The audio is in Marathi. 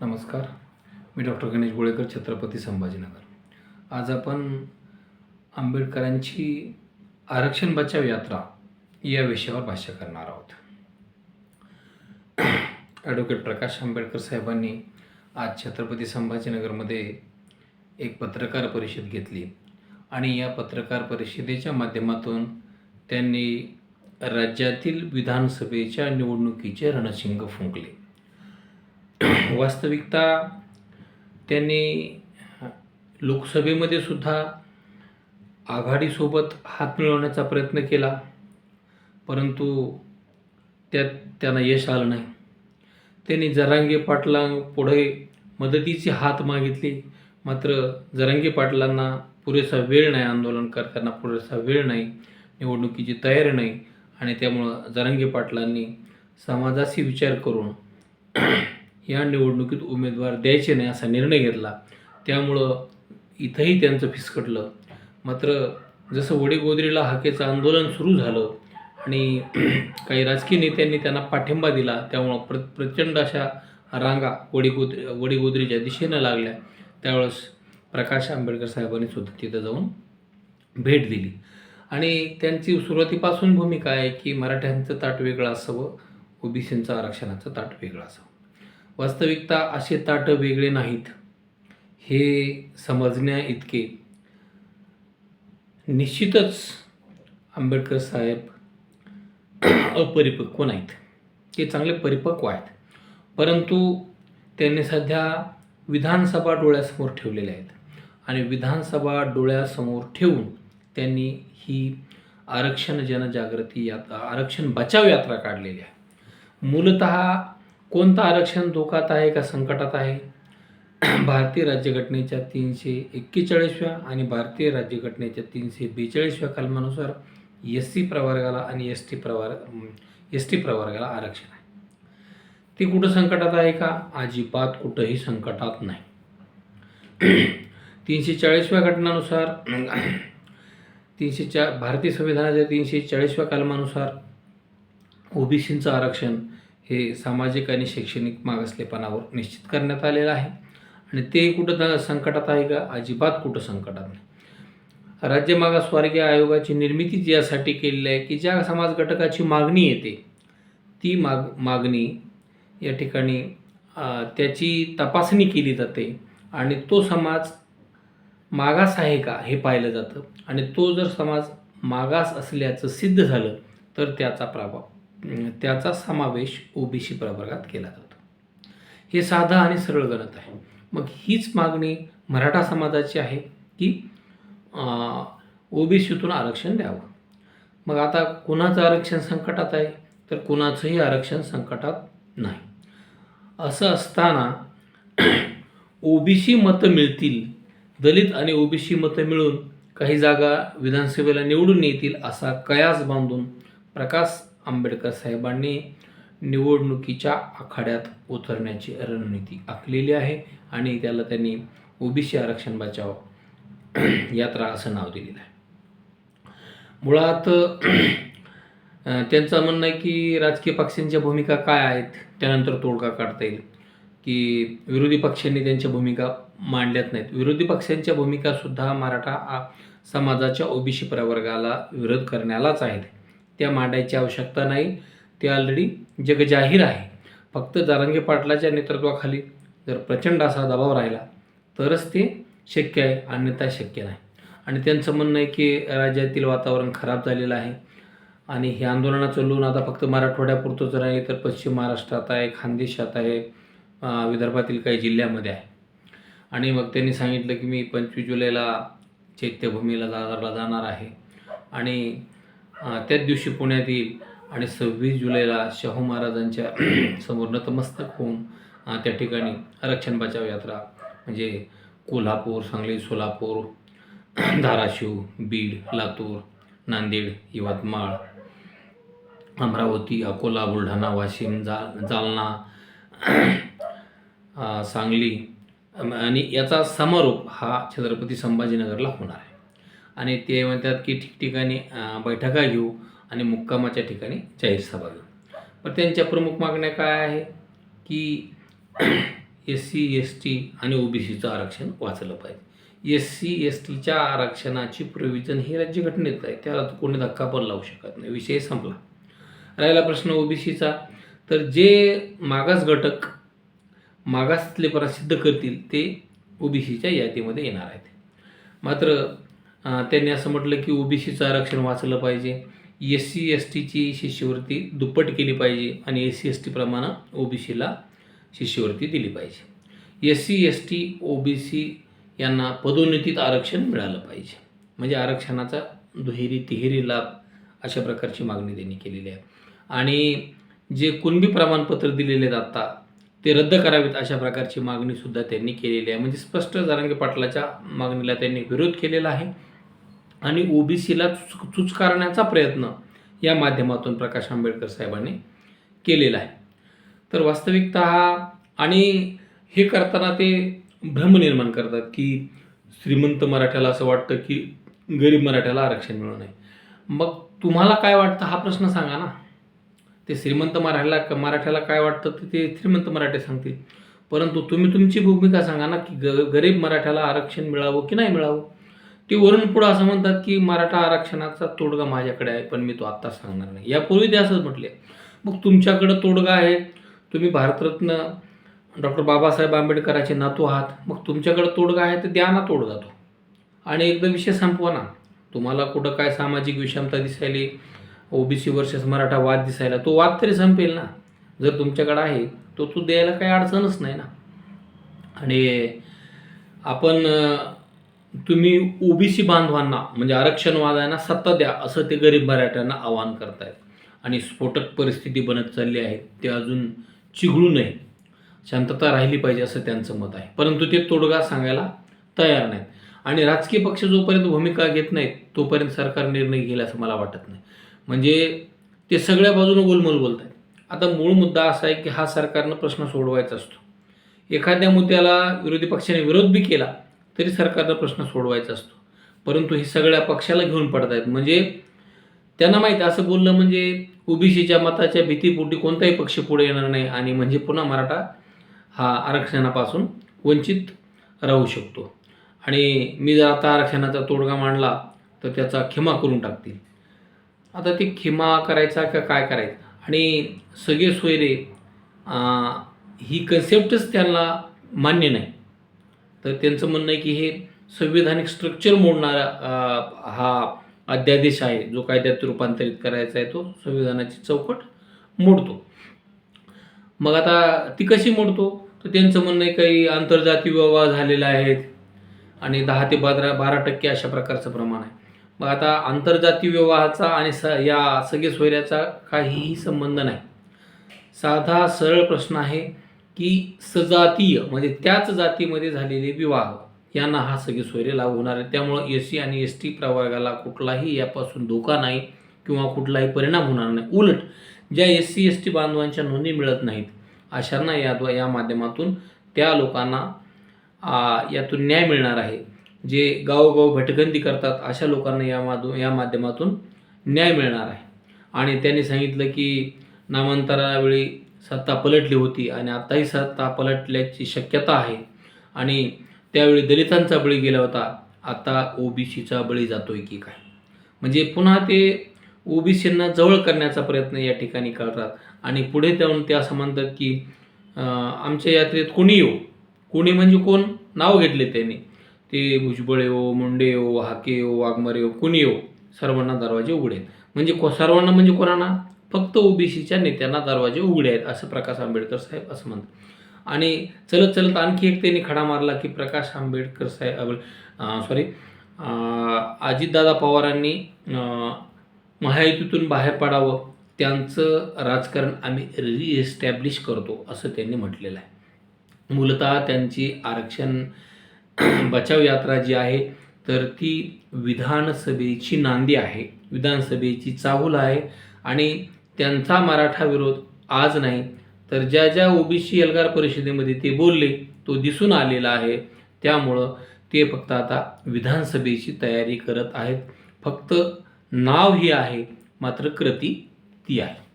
नमस्कार. मी डॉक्टर गणेश गोळेकर छत्रपती संभाजीनगर. आज आपण आंबेडकरांची आरक्षण बचाव यात्रा या विषयावर भाष्य करणार आहोत. ॲडव्होकेट प्रकाश आंबेडकर साहेबांनी आज छत्रपती संभाजीनगरमध्ये एक पत्रकार परिषद घेतली आणि या पत्रकार परिषदेच्या माध्यमातून त्यांनी राज्यातील विधानसभेच्या निवडणुकीचे रणशिंग फुंकले. वास्तविकता त्यांनी लोकसभेमध्ये सुद्धा आघाडीसोबत हात मिळवण्याचा प्रयत्न केला परंतु त्यात त्यांना यश आलं नाही. त्यांनी जरांगे पाटला पुढे मदतीची हात मागितली मात्र जरांगे पाटलांना पुरेसा वेळ नाही आंदोलन करताना पुरेसा वेळ नाही निवडणुकीची तयारी नाही आणि त्यामुळं जरांगे पाटलांनी समाजाशी विचार करून या निवडणुकीत उमेदवार द्यायचे नाही असा निर्णय घेतला. त्यामुळं इथंही त्यांचं फिसकटलं. मात्र जसं वडीगोदरीला हाकेचं आंदोलन सुरू झालं आणि काही राजकीय नेत्यांनी त्यांना पाठिंबा दिला त्यामुळं प्र प्रचंड अशा रांगा वडीगोदरी वडीगोदरीच्या दिशेनं लागल्या. त्यावेळेस प्रकाश आंबेडकर साहेबांनी सुद्धा तिथं जाऊन भेट दिली. आणि त्यांची सुरुवातीपासून भूमिका आहे की मराठ्यांचं ताट वेगळं असावं ओबीसींचं आरक्षणाचं ताट वेगळं असावं. वास्तविकता असे ताट वेगळे नाहीत. हे समजण्या इतके निश्चितच आंबेडकर साहेब अपरिपक्व नाहीत. ते चांगले परिपक्व आहेत. परंतु त्यांनी सध्या विधानसभा डोळ्यासमोर ठेवलेल्या आहेत. आणि विधानसभा डोळ्यासमोर ठेवून त्यांनी ही आरक्षण जनजागृती यात्रा आरक्षण बचाव यात्रा काढलेली आहे. मूलत कोणतं आरक्षण धोकात आहे का संकटात आहे? भारतीय राज्यघटनेच्या तीनशे एक्केचाळीसव्या आणि भारतीय राज्यघटनेच्या तीनशे बेचाळीसव्या कलमानुसार एस सी प्रवर्गाला आणि एस टी प्रवर एस टी प्रवर्गाला आरक्षण आहे. ते कुठं संकटात आहे का? अजिबात कुठंही संकटात नाही. तीनशे चाळीसव्या घटनानुसार तीनशे चा भारतीय संविधानाच्या तीनशे चाळीसव्या कलमानुसार ओबीसींचं आरक्षण हे सामाजिक आणि शैक्षणिक मागासलेपणावर निश्चित करण्यात आलेलं आहे. आणि ते कुठं संकटात आहे का? अजिबात कुठं संकटात नाही. राज्य मागासवर्गीय आयोगाची निर्मिती यासाठी केलेली आहे की ज्या समाज घटकाची मागणी येते ती माग मागणी या ठिकाणी त्याची तपासणी केली जाते आणि तो समाज मागास आहे का हे पाहिलं जातं. आणि तो जर समाज मागास असल्याचं सिद्ध झालं तर त्याचा प्रभाव त्याचा समावेश ओबीसी प्रवर्गात केला जातो. हे साधं आणि सरळ गणत आहे. मग हीच मागणी मराठा समाजाची आहे की ओबीसीतून आरक्षण द्यावं. मग आता कुणाचं आरक्षण संकटात आहे? तर कुणाचंही आरक्षण संकटात नाही. असं असताना ओबीसी मतं मिळतील दलित आणि ओबीसी मतं मिळून काही जागा विधानसभेला निवडून येतील असा कयास बांधून प्रकाश आंबेडकर साहेबांनी निवडणुकीच्या आखाड्यात उतरण्याची रणनीती आखलेली आहे आणि त्याला त्यांनी ओबीसी आरक्षण बचाव यात्रा असं नाव दिलेलं आहे. मुळात त्यांचं म्हणणं आहे की राजकीय पक्षांच्या भूमिका काय आहेत त्यानंतर तोडगा काढता येईल. की विरोधी पक्षांनी त्यांच्या भूमिका मांडल्यात नाहीत. विरोधी पक्षांच्या भूमिकासुद्धा मराठा समाजाच्या ओबीसी प्रवर्गाला विरोध करण्यालाच आहेत. त्या मांडायची आवश्यकता नाही. ते ऑलरेडी जगजाहीर आहे. फक्त जारंगे पाटलाच्या नेतृत्वाखाली जर प्रचंड असा दबाव राहिला तरच ते शक्य आहे अन्यथा शक्य नाही. आणि त्यांचं म्हणणं आहे की राज्यातील वातावरण खराब झालेलं आहे. आणि हे आंदोलनाचं लोन आता फक्त मराठवाड्यापुरतंच नाही तर पश्चिम महाराष्ट्रात आहे खानदेशात आहे विदर्भातील काही जिल्ह्यामध्ये आहे. आणि मग त्यांनी सांगितलं की मी पंचवीस जुलैला चैत्यभूमीला दादरला जाणार आहे. आणि त्याच दिवशी पुण्यात येईल. आणि सव्वीस जुलैला शाहू महाराजांच्या समोर नतमस्तक होऊन त्या ठिकाणी आरक्षण बचाव यात्रा म्हणजे कोल्हापूर सांगली सोलापूर धाराशिव बीड लातूर नांदेड यवतमाळ अमरावती अकोला बुलढाणा वाशिम जा जालना सांगली आणि याचा समारोप हा छत्रपती संभाजीनगरला होणार आहे. आणि ते म्हणतात की ठिकठिकाणी बैठका घेऊ आणि मुक्कामाच्या ठिकाणी जाहीर सभा घेऊ. पण त्यांच्या प्रमुख मागण्या काय आहे? की एस सी एस टी आणि ओबीसीचं आरक्षण वाचलं पाहिजे. एस सी एस टीच्या आरक्षणाची प्रोव्हिजन ही राज्यघटनेत आहे. त्याला कोणी धक्का पण लावू शकत नाही. विषय संपला. राहिला प्रश्न ओबीसीचा तर जे मागास घटक मागासलेपणा सिद्ध करतील ते ओबीसीच्या यादीमध्ये येणार आहेत. मात्र त्यांनी असं म्हटलं की ओबीसीचं आरक्षण वाचलं पाहिजे. एस सी एस टीची शिष्यवृत्ती दुप्पट केली पाहिजे आणि एस सी एस टीप्रमाणे ओबीसीला शिष्यवृत्ती दिली पाहिजे. S C S T OBC यांना पदोन्नतीत आरक्षण मिळालं पाहिजे. म्हणजे आरक्षणाचा दुहेरी तिहेरी लाभ अशा प्रकारची मागणी त्यांनी केलेली आहे. आणि जे कुणबी प्रमाणपत्र दिलेले आहेत आत्ता ते रद्द करावेत अशा प्रकारची मागणीसुद्धा त्यांनी केलेली आहे. म्हणजे स्पष्ट जरांगे पाटलाच्या मागणीला त्यांनी विरोध केलेला आहे. आणि ओबीसीला चुच चुचकारण्याचा प्रयत्न या माध्यमातून प्रकाश आंबेडकर साहेबांनी केलेला आहे. तर वास्तविकता हा आणि हे करताना ते भ्रम निर्माण करतात की श्रीमंत मराठ्याला असं वाटतं की गरीब मराठ्याला आरक्षण मिळू नये मग तुम्हाला काय वाटतं हा प्रश्न सांगा ना. ते श्रीमंत मराठ्याला मराठ्याला काय वाटतं ते ते श्रीमंत मराठे सांगतील. परंतु तुम्ही तुमची भूमिका सांगा ना की ग गरीब मराठ्याला आरक्षण मिळावं की नाही मिळावं? ते वरून पुढं असं म्हणतात की मराठा आरक्षणाचा तोडगा माझ्याकडे आहे पण मी तो आत्ता सांगणार नाही. यापूर्वी ते असंच म्हटले. मग तुमच्याकडं तोडगा आहे तुम्ही भारतरत्न डॉक्टर बाबासाहेब आंबेडकरांचे नातू आहात मग तुमच्याकडं तोडगा आहे तर द्या ना तोडगा तो. आणि एकदा विषय संपवा ना. तुम्हाला कुठं काय सामाजिक विषमता दिसायली ओबीसी वर्सेस मराठा वाद दिसायला तो वाद तरी संपेल ना. जर तुमच्याकडं आहे तो तू द्यायला काही अडचणच नाही ना. आणि आपण तुम्ही ओबीसी बांधवांना म्हणजे आरक्षणवाद्यांना सत्ता द्या असं ते गरीब मराठ्यांना आवाहन करतायत. आणि स्फोटक परिस्थिती बनत चालली आहे ते अजून चिघळू नये. शांतता राहिली पाहिजे असं त्यांचं मत आहे. परंतु ते तोडगा सांगायला तयार नाहीत. आणि राजकीय पक्ष जोपर्यंत भूमिका घेत नाहीत तोपर्यंत सरकार निर्णय घेईल असं मला वाटत नाही. म्हणजे ते सगळ्या बाजूनं गोलमोल बोलत आहेत आता मूळ मुद्दा असा आहे की हा सरकारनं प्रश्न सोडवायचा असतो. एखाद्या मुद्द्याला विरोधी पक्षाने विरोध बी केला तरी सरकारनं प्रश्न सोडवायचा असतो. परंतु हे सगळ्या पक्षाला घेऊन पडतायत. म्हणजे त्यांना माहीत आहे, असं बोललं म्हणजे ओबीसीच्या मताच्या भीतीपोटी कोणताही पक्ष पुढे येणार नाही आणि म्हणजे पुन्हा मराठा हा आरक्षणापासून वंचित राहू शकतो. आणि मी जर आता आरक्षणाचा तोडगा मांडला तर त्याचा खिमा करून टाकतील. आता ते खिमा करायचा का काय करायचं? आणि सगळे सोयरे ही कन्सेप्टच त्यांना मान्य नाही. तर त्यांचं म्हणणं आहे की हे संविधानिक स्ट्रक्चर मोडणारा हा अध्यादेश आहे जो कायद्यात रूपांतरित करायचा आहे तो संविधानाची चौकट मोडतो. मग आता ती कशी मोडतो? तर त्यांचं म्हणणं आहे काही आंतरजातीय विवाह झालेले आहेत आणि दहा ते बारा बारा टक्के अशा प्रकारचं प्रमाण आहे. मग आता आंतरजातीय विवाहाचा आणि स या सगळे सोयऱ्याचा काहीही संबंध नाही. साधा सरळ प्रश्न आहे की सजातीय म्हणजे त्याच जातीमध्ये झालेले विवाह यांना हा सगळे सोयरे लागू होणार आहे त्यामुळं एस सी आणि एस टी प्रवर्गाला कुठलाही यापासून धोका नाही किंवा कुठलाही परिणाम होणार नाही. उलट ज्या एस सी एस टी बांधवांच्या नोंदी मिळत नाहीत अशांना याद्वा या माध्यमातून त्या लोकांना यातून न्याय मिळणार आहे. जे गावोगाव भटकंती करतात अशा लोकांना या माधू या माध्यमातून न्याय मिळणार आहे. आणि त्यांनी सांगितलं की नामांतरावेळी सत्ता पलटली होती आणि आताही सत्ता पलटल्याची शक्यता आहे. आणि त्यावेळी दलितांचा बळी गेला होता. आता ओबीसीचा बळी जातोय की काय? म्हणजे पुन्हा ते ओबीसींना जवळ करण्याचा प्रयत्न या ठिकाणी करतात. आणि पुढे जाऊन ते असं म्हणतात की आमच्या यात्रेत कोणी येऊ? कोणी म्हणजे कोण? नाव घेतले त्यांनी. ते भुजबळ येऊ मुंडे येऊ हाके येऊ वाघमारे येऊ कोणी येऊ सर्वांना दरवाजे उघडेल म्हणजे को सर्वांना म्हणजे कोणाला? फक्त ओबीसीच्या नेत्यांना दरवाजे उघडे आहेत असं प्रकाश आंबेडकर साहेब असं म्हणतात. आणि चलत चलत आणखी एक त्यांनी खडा मारला की प्रकाश आंबेडकर साहेब सॉरी अजितदादा पवारांनी महायुतीतून बाहेर पडावं त्यांचं राजकारण आम्ही रिएस्टॅब्लिश करतो असं त्यांनी म्हटलेलं आहे. मूलतः त्यांची आरक्षण बचाव यात्रा जी आहे तर ती विधानसभेची नांदी आहे विधानसभेची चाहूल आहे. आणि त्यांचा मराठा विरोध आज नाही तर ज्या ज्या ओबीसी एल्गार परिषदेमध्ये ते बोलले तो दिसून आलेला आहे. त्यामुळं ते फक्त आता विधानसभेची तयारी करत आहेत. फक्त नाव ही आहे मात्र कृती ती आहे.